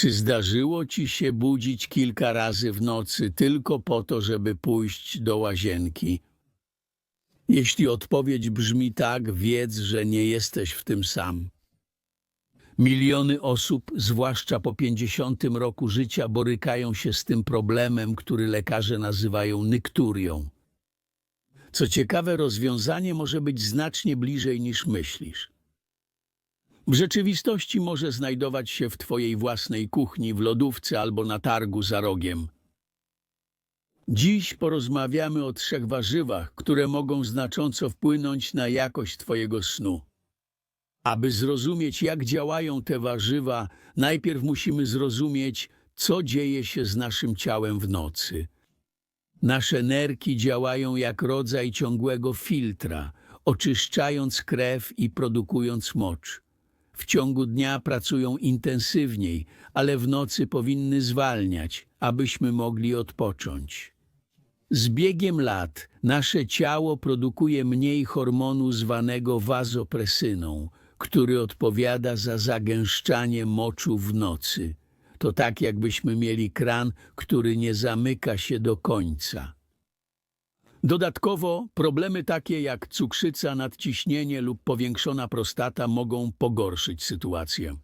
Czy zdarzyło ci się budzić kilka razy w nocy tylko po to, żeby pójść do łazienki? Jeśli odpowiedź brzmi tak, wiedz, że nie jesteś w tym sam. Miliony osób, zwłaszcza po 50 roku życia, borykają się z tym problemem, który lekarze nazywają nykturią. Co ciekawe, rozwiązanie może być znacznie bliżej niż myślisz. W rzeczywistości może znajdować się w Twojej własnej kuchni, w lodówce albo na targu za rogiem. Dziś porozmawiamy o trzech warzywach, które mogą znacząco wpłynąć na jakość Twojego snu. Aby zrozumieć, jak działają te warzywa, najpierw musimy zrozumieć, co dzieje się z naszym ciałem w nocy. Nasze nerki działają jak rodzaj ciągłego filtra, oczyszczając krew i produkując mocz. W ciągu dnia pracują intensywniej, ale w nocy powinny zwalniać, abyśmy mogli odpocząć. Z biegiem lat nasze ciało produkuje mniej hormonu zwanego wazopresyną, który odpowiada za zagęszczanie moczu w nocy. To tak, jakbyśmy mieli kran, który nie zamyka się do końca. Dodatkowo problemy takie jak cukrzyca, nadciśnienie lub powiększona prostata mogą pogorszyć sytuację.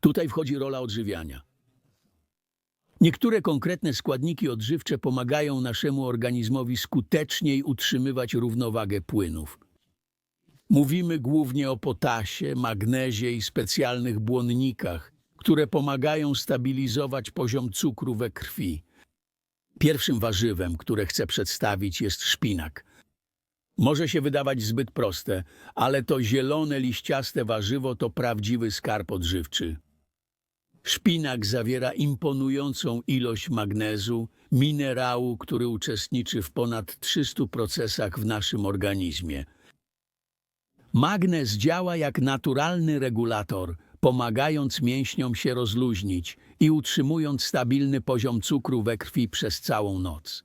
Tutaj wchodzi rola odżywiania. Niektóre konkretne składniki odżywcze pomagają naszemu organizmowi skuteczniej utrzymywać równowagę płynów. Mówimy głównie o potasie, magnezie i specjalnych błonnikach, które pomagają stabilizować poziom cukru we krwi. Pierwszym warzywem, które chcę przedstawić, jest szpinak. Może się wydawać zbyt proste, ale to zielone, liściaste warzywo to prawdziwy skarb odżywczy. Szpinak zawiera imponującą ilość magnezu, minerału, który uczestniczy w ponad 300 procesach w naszym organizmie. Magnez działa jak naturalny regulator, pomagając mięśniom się rozluźnić i utrzymując stabilny poziom cukru we krwi przez całą noc.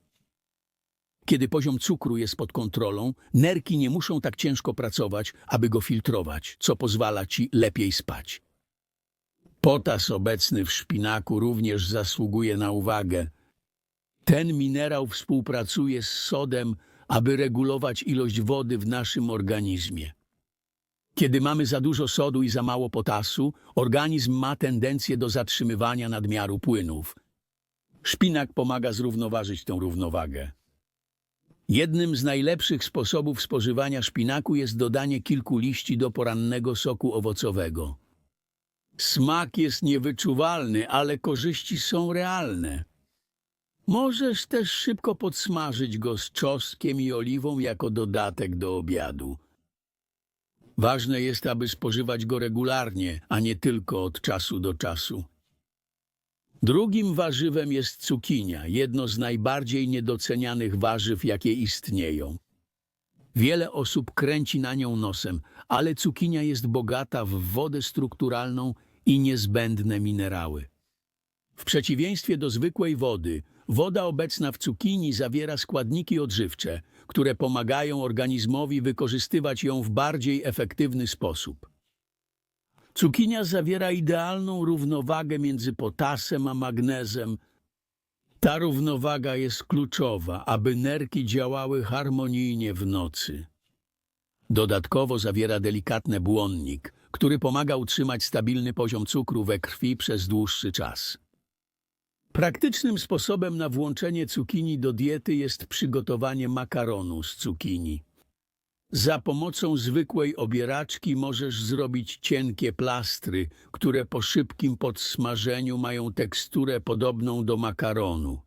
Kiedy poziom cukru jest pod kontrolą, nerki nie muszą tak ciężko pracować, aby go filtrować, co pozwala ci lepiej spać. Potas obecny w szpinaku również zasługuje na uwagę. Ten minerał współpracuje z sodem, aby regulować ilość wody w naszym organizmie. Kiedy mamy za dużo sodu i za mało potasu, organizm ma tendencję do zatrzymywania nadmiaru płynów. Szpinak pomaga zrównoważyć tę równowagę. Jednym z najlepszych sposobów spożywania szpinaku jest dodanie kilku liści do porannego soku owocowego. Smak jest niewyczuwalny, ale korzyści są realne. Możesz też szybko podsmażyć go z czosnkiem i oliwą jako dodatek do obiadu. Ważne jest, aby spożywać go regularnie, a nie tylko od czasu do czasu. Drugim warzywem jest cukinia, jedno z najbardziej niedocenianych warzyw, jakie istnieją. Wiele osób kręci na nią nosem, ale cukinia jest bogata w wodę strukturalną i niezbędne minerały. W przeciwieństwie do zwykłej wody, woda obecna w cukinii zawiera składniki odżywcze, które pomagają organizmowi wykorzystywać ją w bardziej efektywny sposób. Cukinia zawiera idealną równowagę między potasem a magnezem. Ta równowaga jest kluczowa, aby nerki działały harmonijnie w nocy. Dodatkowo zawiera delikatny błonnik, który pomaga utrzymać stabilny poziom cukru we krwi przez dłuższy czas. Praktycznym sposobem na włączenie cukinii do diety jest przygotowanie makaronu z cukinii. Za pomocą zwykłej obieraczki możesz zrobić cienkie plastry, które po szybkim podsmażeniu mają teksturę podobną do makaronu.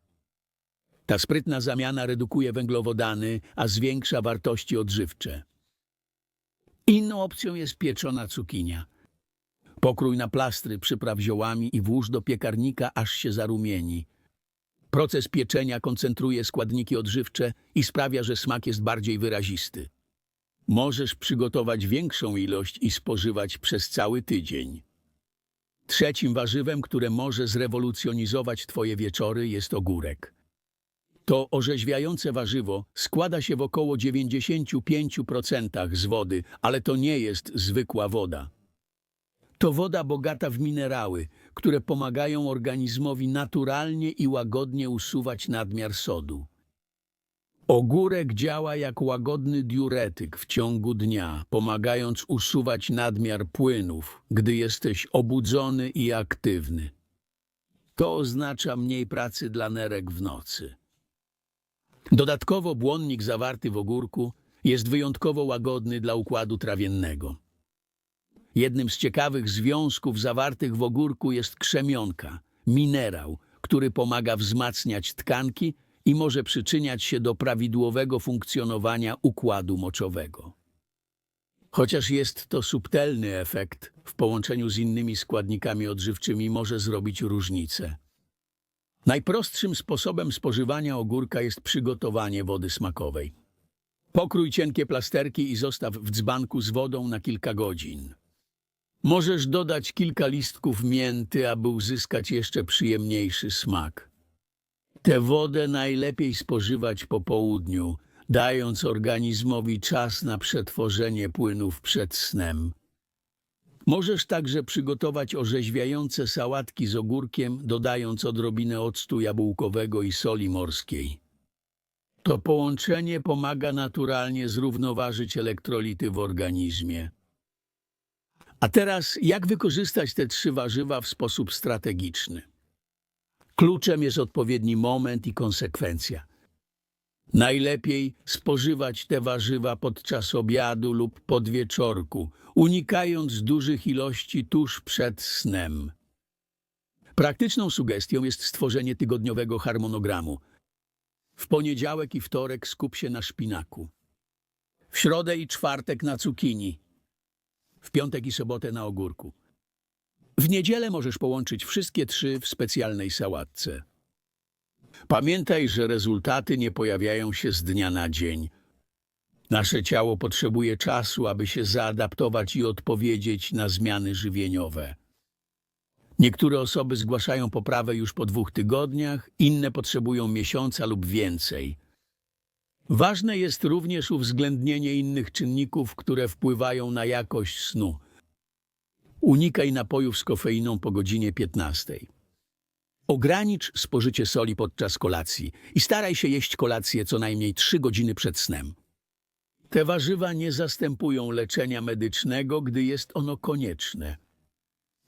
Ta sprytna zamiana redukuje węglowodany, a zwiększa wartości odżywcze. Inną opcją jest pieczona cukinia. Pokrój na plastry, przypraw ziołami i włóż do piekarnika, aż się zarumieni. Proces pieczenia koncentruje składniki odżywcze i sprawia, że smak jest bardziej wyrazisty. Możesz przygotować większą ilość i spożywać przez cały tydzień. Trzecim warzywem, które może zrewolucjonizować Twoje wieczory, jest ogórek. To orzeźwiające warzywo składa się w około 95% z wody, ale to nie jest zwykła woda. To woda bogata w minerały, które pomagają organizmowi naturalnie i łagodnie usuwać nadmiar sodu. Ogórek działa jak łagodny diuretyk w ciągu dnia, pomagając usuwać nadmiar płynów, gdy jesteś obudzony i aktywny. To oznacza mniej pracy dla nerek w nocy. Dodatkowo błonnik zawarty w ogórku jest wyjątkowo łagodny dla układu trawiennego. Jednym z ciekawych związków zawartych w ogórku jest krzemionka, minerał, który pomaga wzmacniać tkanki i może przyczyniać się do prawidłowego funkcjonowania układu moczowego. Chociaż jest to subtelny efekt, w połączeniu z innymi składnikami odżywczymi może zrobić różnicę. Najprostszym sposobem spożywania ogórka jest przygotowanie wody smakowej. Pokrój cienkie plasterki i zostaw w dzbanku z wodą na kilka godzin. Możesz dodać kilka listków mięty, aby uzyskać jeszcze przyjemniejszy smak. Tę wodę najlepiej spożywać po południu, dając organizmowi czas na przetworzenie płynów przed snem. Możesz także przygotować orzeźwiające sałatki z ogórkiem, dodając odrobinę octu jabłkowego i soli morskiej. To połączenie pomaga naturalnie zrównoważyć elektrolity w organizmie. A teraz, jak wykorzystać te trzy warzywa w sposób strategiczny? Kluczem jest odpowiedni moment i konsekwencja. Najlepiej spożywać te warzywa podczas obiadu lub podwieczorku, unikając dużych ilości tuż przed snem. Praktyczną sugestią jest stworzenie tygodniowego harmonogramu. W poniedziałek i wtorek skup się na szpinaku. W środę i czwartek na cukinii. W piątek i sobotę na ogórku. W niedzielę możesz połączyć wszystkie trzy w specjalnej sałatce. Pamiętaj, że rezultaty nie pojawiają się z dnia na dzień. Nasze ciało potrzebuje czasu, aby się zaadaptować i odpowiedzieć na zmiany żywieniowe. Niektóre osoby zgłaszają poprawę już po dwóch tygodniach, inne potrzebują miesiąca lub więcej. Ważne jest również uwzględnienie innych czynników, które wpływają na jakość snu. Unikaj napojów z kofeiną po godzinie 15. Ogranicz spożycie soli podczas kolacji i staraj się jeść kolację co najmniej 3 godziny przed snem. Te warzywa nie zastępują leczenia medycznego, gdy jest ono konieczne.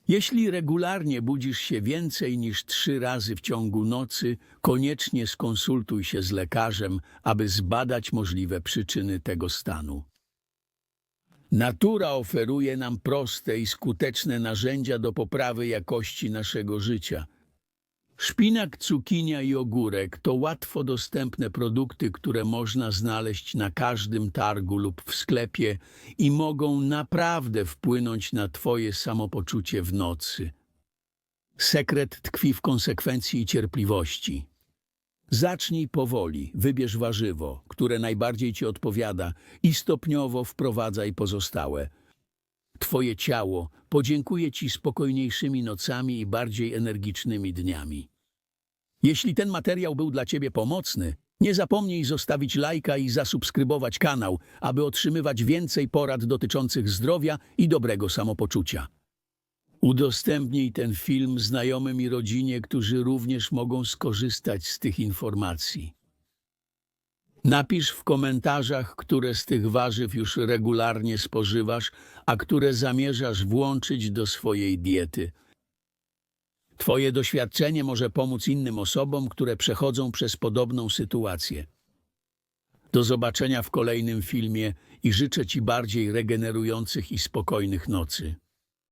Jeśli regularnie budzisz się więcej niż trzy razy w ciągu nocy, koniecznie skonsultuj się z lekarzem, aby zbadać możliwe przyczyny tego stanu. Natura oferuje nam proste i skuteczne narzędzia do poprawy jakości naszego życia. Szpinak, cukinia i ogórek to łatwo dostępne produkty, które można znaleźć na każdym targu lub w sklepie i mogą naprawdę wpłynąć na Twoje samopoczucie w nocy. Sekret tkwi w konsekwencji i cierpliwości. Zacznij powoli, wybierz warzywo, które najbardziej Ci odpowiada i stopniowo wprowadzaj pozostałe. Twoje ciało podziękuje Ci spokojniejszymi nocami i bardziej energicznymi dniami. Jeśli ten materiał był dla Ciebie pomocny, nie zapomnij zostawić lajka i zasubskrybować kanał, aby otrzymywać więcej porad dotyczących zdrowia i dobrego samopoczucia. Udostępnij ten film znajomym i rodzinie, którzy również mogą skorzystać z tych informacji. Napisz w komentarzach, które z tych warzyw już regularnie spożywasz, a które zamierzasz włączyć do swojej diety. Twoje doświadczenie może pomóc innym osobom, które przechodzą przez podobną sytuację. Do zobaczenia w kolejnym filmie i życzę Ci bardziej regenerujących i spokojnych nocy.